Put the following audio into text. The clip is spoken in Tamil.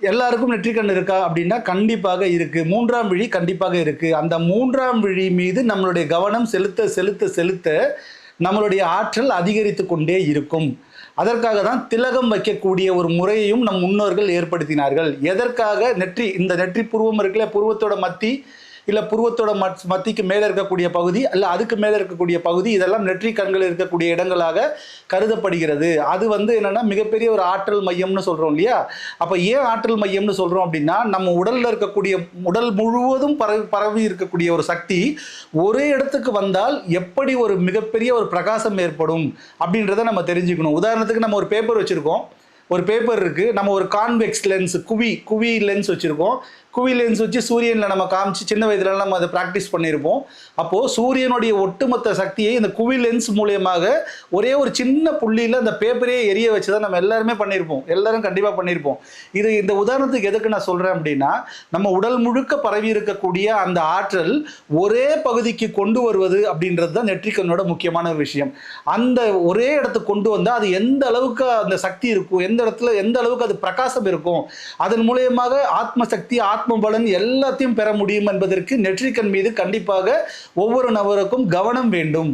எல்லாருக்கும் நெற்றிக்கண் இருக்கா அப்படின்னா கண்டிப்பாக இருக்கு. மூன்றாம் விழி கண்டிப்பாக இருக்கு. அந்த மூன்றாம் விழி மீது நம்மளுடைய கவனம் செலுத்த செலுத்த செலுத்த நம்மளுடைய ஆற்றல் அதிகரித்து கொண்டே இருக்கும். அதற்காக தான் திலகம் வைக்கக்கூடிய ஒரு முறையையும் நம் முன்னோர்கள் ஏற்படுத்தினார்கள். எதற்காக? நெற்றி இந்த நெற்றி புருவம் இருக்குல்ல புருவத்தோட மத்தி இல்லை புருவத்தோட மத் மத்திக்கு மேலே இருக்கக்கூடிய பகுதி அல்ல அதுக்கு மேலே இருக்கக்கூடிய பகுதி இதெல்லாம் நெற்றி கண்கள் இருக்கக்கூடிய இடங்களாக கருதப்படுகிறது. அது வந்து என்னென்னா மிகப்பெரிய ஒரு ஆற்றல் மையம்னு சொல்கிறோம் இல்லையா? அப்போ ஏன் ஆற்றல் மையம்னு சொல்கிறோம் அப்படின்னா நம்ம உடலில் இருக்கக்கூடிய உடல் முழுவதும் பரவி பரவி இருக்கக்கூடிய ஒரு சக்தி ஒரே இடத்துக்கு வந்தால் எப்படி ஒரு மிகப்பெரிய ஒரு பிரகாசம் ஏற்படும் அப்படின்றத நம்ம தெரிஞ்சுக்கணும். உதாரணத்துக்கு நம்ம ஒரு பேப்பர் வச்சுருக்கோம். ஒரு பேப்பர் இருக்கு. நம்ம ஒரு கான்வெக்ஸ் லென்ஸ் குவி குவி லென்ஸ் வச்சுருக்கோம். குவி லென்ஸ் வச்சு சூரியனில் நம்ம காமிச்சு சின்ன வயதுல நம்ம அதை ப்ராக்டிஸ் பண்ணியிருப்போம் அப்போது சூரியனுடைய ஒட்டுமொத்த சக்தியை இந்த குவி லென்ஸ் மூலியமாக ஒரே ஒரு சின்ன புள்ளியில் அந்த பேப்பரே எரிய வச்சு தான் நம்ம எல்லாருமே பண்ணியிருப்போம் எல்லாரும் கண்டிப்பாக பண்ணியிருப்போம் இது இந்த உதாரணத்துக்கு எதுக்கு நான் சொல்கிறேன் அப்படின்னா நம்ம உடல் முழுக்க பரவி இருக்கக்கூடிய அந்த ஆற்றல் ஒரே பகுதிக்கு கொண்டு வருவது அப்படின்றது தான் நெற்றிக்கண்ணோட முக்கியமான ஒரு விஷயம். அந்த ஒரே இடத்துக்கு கொண்டு வந்தால் அது எந்த அளவுக்கு அந்த சக்தி இருக்கும் எந்த இடத்துல எந்த அளவுக்கு அது பிரகாசம் இருக்கும் அதன் மூலியமாக ஆத்ம சக்தி ஆத்ம பலன் எல்லாத்தையும் பெற முடியும் என்பதற்கு நெற்றிக்கண் மீது கண்டிப்பாக ஒவ்வொரு நபருக்கும் கவனம் வேண்டும்.